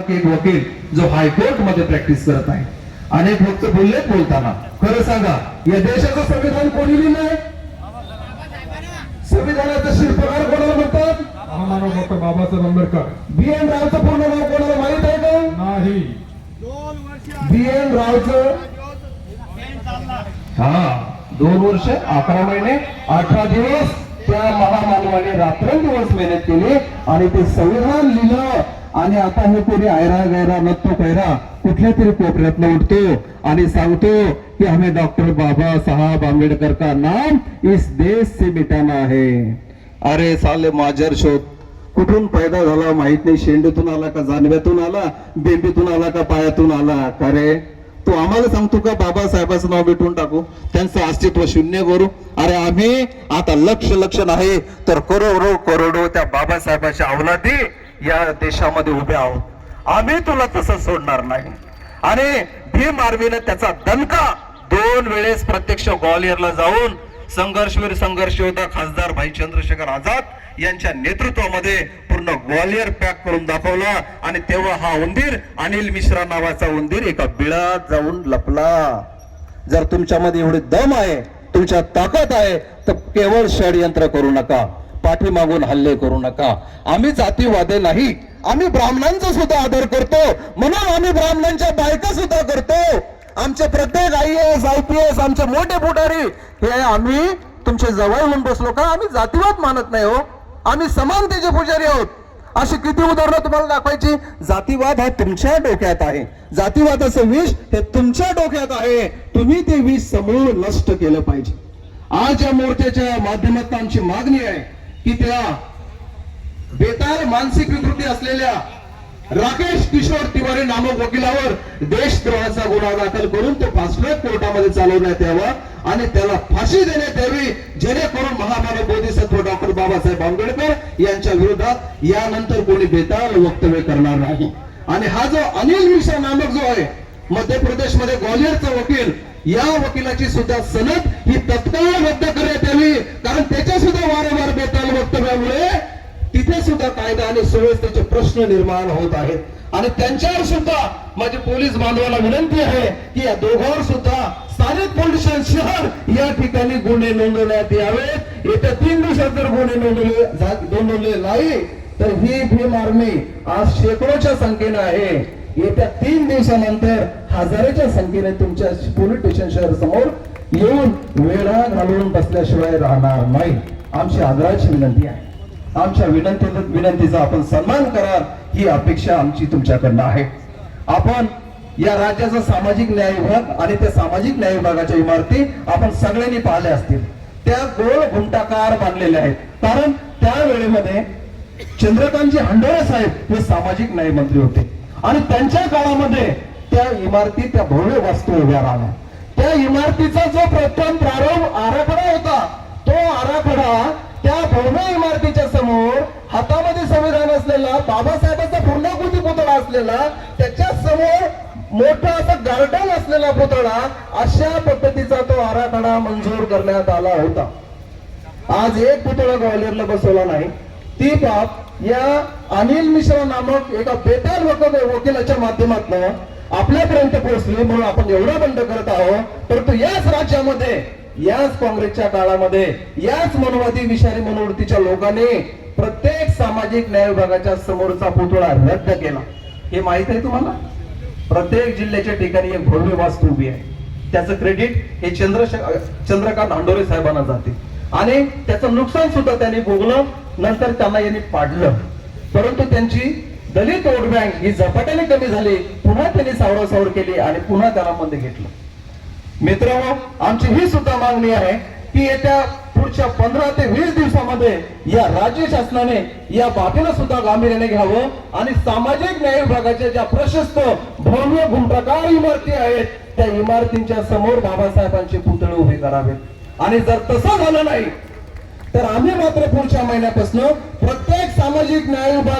एक वकील जो हायकोर्टमध्ये प्रॅक्टिस करत आहे. अनेक वक्त बोललेत बोलताना खरं सांगा या देशाचं संविधान कोणी लिहिलंय संविधानाचा शिल्पकार कोणाला म्हणतात? Doctor Babasaheb Ambedkar. B N रावचं पूर्ण नाव कोणाला माहीत आहे का? नाही. बी एन रावचं? हा दोन वर्ष अकरा महिने अठरा दिवस त्या महामानवाने रात्रंदिवस मेहनत केली आणि ते संविधान लिहिलं. आणि आता हे कोणी आयरा गैरा नत्तो कैरा कुठल्या तरी कोपऱ्यातनं उठतो आणि सांगतो की हमें डॉक्टर बाबा साहब आंबेडकर का नाम इस देश से मिटाना है अरे साले माजर शोध. कुठून पैदा झाला माहीत नाही. शेंडीतून आला का जानव्यातून आला? बेंबीतून आला का पायातून आला? का रे? तू आम्हाला सांगतो का बाबासाहेबाचं नाव भेटून टाकू? त्यांचं अस्तित्व शून्य करू? अरे आम्ही आता लक्ष लक्ष नाही तर करोडो करोडो त्या बाबासाहेबाच्या अवलादी या देशामध्ये उभे आहोत. आम्ही तुला तसं सोडणार नाही. आणि भीम आर्मीनं त्याचा दणका दोन वेळेस प्रत्यक्ष ग्वालियरला जाऊन संघर्षवीर संघर्ष योद्धा खासदार भाई चंद्रशेखर आझाद यांच्या नेतृत्वामध्ये पूर्ण ग्वालियर पॅक करून दाखवला. आणि तेव्हा हा उंदीर अनिल मिश्रा नावाचा उंदीर एका बिळात जाऊन लपला. जर तुमच्यामध्ये एवढे दम आहे तुमच्या ताकद आहे तर केवळ षडयंत्र करू नका. पाठीमागून हल्ले करू नका. आम्ही जातीवादे नाही. आम्ही ब्राह्मणांचा सुद्धा आदर करतो. म्हणून आम्ही ब्राह्मणांच्या बायका सुद्धा करतो. आमचे प्रत्येक I S I P S आमचे मोठे पुढारी हे आम्ही तुमचे जवळ होऊन बसलो का? आम्ही जातीवाद मानत नाही हो. आम्ही समानतेचे पुजारी आहोत. अशी किती उदाहरणं तुम्हाला दाखवायची? जातीवाद हा तुमच्या डोक्यात आहे. जातीवादाचं विष हे तुमच्या डोक्यात आहे. तुम्ही ते विष समूळ नष्ट केलं पाहिजे. आज या मोर्चाच्या माध्यमातून आमची मागणी आहे की त्या बेताल मानसिक विकृती असलेल्या राकेश किशोर तिवारी नामक वकिलावर देशद्रोहाचा गुन्हा दाखल करून तो फास्ट ट्रॅक कोर्टामध्ये चालवण्यात यावा आणि त्याला फाशी देण्यात यावी जेणेकरून महामानव बोधिसत्व डॉक्टर बाबासाहेब आंबेडकर यांच्या विरोधात यानंतर कोणी बेताल वक्तव्य करणार नाही. आणि हा जो अनिल मिश्रा नामक जो आहे मध्य प्रदेशमध्ये ग्वालियरचा वकील या वकिलाची सुद्धा सनद ही तत्काळ रद्द करण्यात यावी. कारण त्याच्या सुद्धा वारंवार बेताल वक्तव्यामुळे तिथे सुद्धा कायदा आणि सुव्यवस्थेचे प्रश्न निर्माण होत आहेत. आणि त्यांच्यावर सुद्धा माझी पोलीस बांधवाला विनंती आहे की या दोघांवर सुद्धा स्थानिक पोलीस शहर या ठिकाणी गुन्हे नोंदवण्यात यावेत. येत्या तीन दिवसात जर गुन्हे नोंदवले नोंदवले नाही तर ही भीम आर्मी आज शेकडोच्या संख्येने आहे. येत्या तीन दिवसानंतर हजारोच्या संख्येने तुमच्या पोलीस स्टेशन शहर समोर येऊन वेळा घालून बसल्याशिवाय राहणार नाही. आमची आदराची विनंती आहे. आमच्या विनंती विनंतीचा आपण सन्मान करा ही अपेक्षा आमची तुमच्याकडनं आहे. आपण या राज्याचा सामाजिक न्याय विभाग आणि त्या सामाजिक न्याय विभागाच्या इमारती आपण सगळ्यांनी पाहिल्या असतील. त्या गोल घुमटाकार बांधलेल्या आहेत. कारण त्या वेळेमध्ये चंद्रकांतजी हंडोरे साहेब हे सामाजिक न्याय मंत्री होते. आणि त्यांच्या काळामध्ये त्या इमारती त्या भव्य वास्तू उभ्या राहणार त्या इमारतीचा जो प्रथम प्रारंभ आराखडा होता तो आराखडा त्या भव्य इमारतीच्या समोर हातामध्ये संविधान असलेला बाबासाहेबांचा पूर्णाकृती पुतळा असलेला त्याच्यासमोर मोठा असा गार्डन असलेला पुतळा अशा पद्धतीचा तो आराखडा मंजूर करण्यात आला होता. आज एक पुतळा ग्वालियरला बसवला नाही. ती बाब या अनिल मिश्रा नामक एका बेताल वक- वकिलाच्या माध्यमातून आपल्यापर्यंत पोहोचले म्हणून आपण एवढं बंद करत आहोत. परंतु याच राज्यामध्ये याच काँग्रेसच्या काळामध्ये याच मनोवादी विषारी मनोवृत्तीच्या लोकांनी प्रत्येक सामाजिक न्याय विभागाच्या समोरचा पुतळा रद्द केला. हे माहीत आहे तुम्हाला? प्रत्येक जिल्ह्याच्या ठिकाणी एक भव्य वास्तू उभी आहे. त्याचं क्रेडिट हे चंद्र चंद्रकांत हांडोरे साहेबांना जाते. आणि त्याचं नुकसान सुद्धा त्यांनी भोगलं नंतर त्यांना यांनी पाडलं. परंतु त्यांची दलित वोट बँक ही झपाट्याने कमी झाली. पुन्हा त्यांनी सावरासावर केली आणि पुन्हा त्याला मध्ये घेतलं. मित्रांनो आमची ही सुद्धा मागणी आहे की येत्या पुढच्या पंधरा ते वीस दिवसामध्ये या राज्य शासनाने या बाबीला सुद्धा गांभीर्याने घ्यावं आणि सामाजिक न्याय विभागाच्या ज्या प्रशस्त भव्य घुमप्रकार इमारती आहेत त्या इमारतींच्या समोर बाबासाहेबांचे पुतळे उभे करावेत. आणि जर तसं झालं नाही तर आम्ही मात्र पुढच्या महिन्यापासून प्रत्येक सामाजिक न्याय विभाग